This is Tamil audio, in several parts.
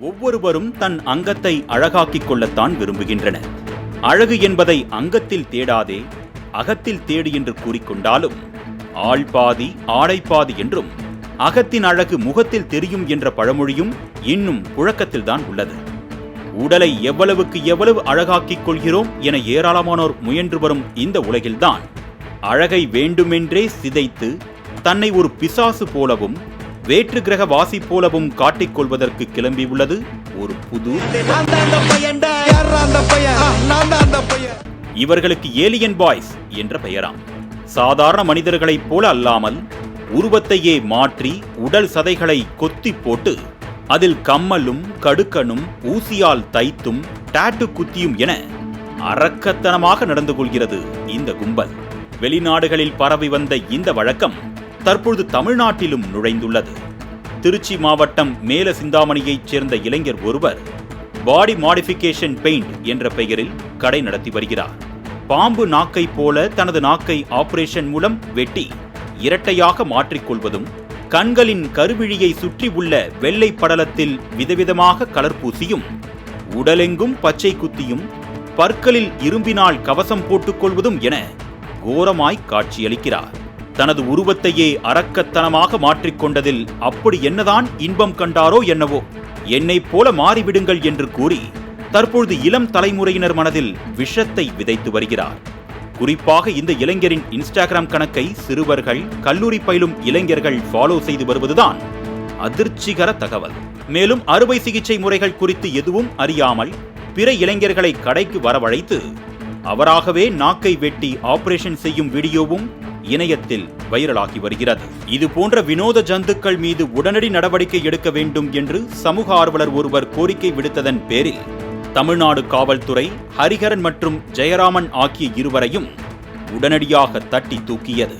ஒவ்வொருவரும் தன் அங்கத்தை அழகாக்கிக் கொள்ளத்தான் விரும்புகின்றனர். அழகு என்பதை அங்கத்தில் தேடாதே அகத்தில் தேடு என்று கூறிக்கொண்டாலும் ஆள் பாதி ஆடை பாதி என்றும் அகத்தின் அழகு முகத்தில் தெரியும் என்ற பழமொழியும் இன்னும் புழக்கத்தில்தான் உள்ளது. உடலை எவ்வளவுக்கு எவ்வளவு அழகாக்கிக் கொள்கிறோம் என ஏராளமானோர் முயன்று வரும் இந்த உலகில்தான் அழகை வேண்டுமென்றே சிதைத்து தன்னை ஒரு பிசாசு போலவும் வேற்று கிரக வாசி போலவும் காட்டிக் கொள்வதற்கு கிளம்பியுள்ளது ஒரு புது இவர்களுக்கு ஏலியன் பாய்ஸ் என்ற பெயராம். சாதாரண மனிதர்களைப் போல அல்லாமல் உருவத்தையே மாற்றி உடல் சதைகளை கொத்தி போட்டு அதில் கம்மலும் கடுக்கனும் ஊசியால் தைத்தும் டாட்டு குத்தியும் என அரக்கத்தனமாக நடந்து கொள்கிறது இந்த கும்பல். வெளிநாடுகளில் பரவி வந்த இந்த வழக்கம் தற்பொழுது தமிழ்நாட்டிலும் நுழைந்துள்ளது. திருச்சி மாவட்டம் மேல சிந்தாமணியைச் சேர்ந்த இளைஞர் ஒருவர் பாடி மாடிஃபிகேஷன் பெயிண்ட் என்ற பெயரில் கடை நடத்தி வருகிறார். பாம்பு நாக்கை போல தனது நாக்கை ஆபரேஷன் மூலம் வெட்டி இரட்டையாக மாற்றிக்கொள்வதும் கண்களின் கருவிழியை சுற்றி உள்ள வெள்ளை படலத்தில் விதவிதமாக கலர் பூசியும் உடலெங்கும் பச்சை குத்தியும் பற்களில் இரும்பினால் கவசம் போட்டுக்கொள்வதும் என கோரமாய் காட்சியளிக்கிறார். தனது உருவத்தையே அரக்கத்தனமாக மாற்றிக்கொண்டதில் அப்படி என்னதான் இன்பம் கண்டாரோ என்னவோ? என்னைப் போல மாறிவிடுங்கள் என்று கூறி தற்பொழுது இளம் தலைமுறையினர் மனதில் விஷத்தை விதைத்து வருகிறார். குறிப்பாக இந்த இளைஞரின் இன்ஸ்டாகிராம் கணக்கை சிறுவர்கள் கல்லூரி பயிலும் இளைஞர்கள் ஃபாலோ செய்து வருவதுதான் அதிர்ச்சிகர தகவல். மேலும் அறுவை சிகிச்சை முறைகள் குறித்து எதுவும் அறியாமல் பிற இளைஞர்களை கடைக்கு வரவழைத்து அவராகவே நாக்கை வெட்டி ஆபரேஷன் செய்யும் வீடியோவும் இணையத்தில் வைரலாகி வருகிறது. இது போன்ற வினோத ஜந்துக்கள் மீது உடனடி நடவடிக்கை எடுக்க வேண்டும் என்று சமூக ஆர்வலர் ஒருவர் கோரிக்கை விடுத்ததன் பேரில் தமிழ்நாடு காவல்துறை ஹரிஹரன் மற்றும் ஜெயராமன் ஆகிய இருவரையும் உடனடியாக தட்டி தூக்கியது.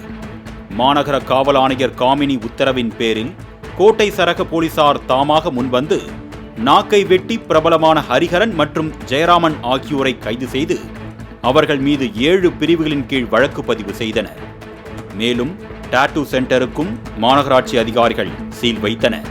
மாநகர காவல் ஆணையர் காமினி உத்தரவின் பேரில் கோட்டை சரக போலீசார் தாமாக முன்வந்து நாக்கை வெட்டி பிரபலமான ஹரிஹரன் மற்றும் ஜெயராமன் ஆகியோரை கைது செய்து அவர்கள் மீது ஏழு பிரிவுகளின் கீழ் வழக்கு பதிவு செய்தனர். மேலும் டாட்டூ சென்டருக்கும் மாநகராட்சி அதிகாரிகள் சீல் வைத்தனர்.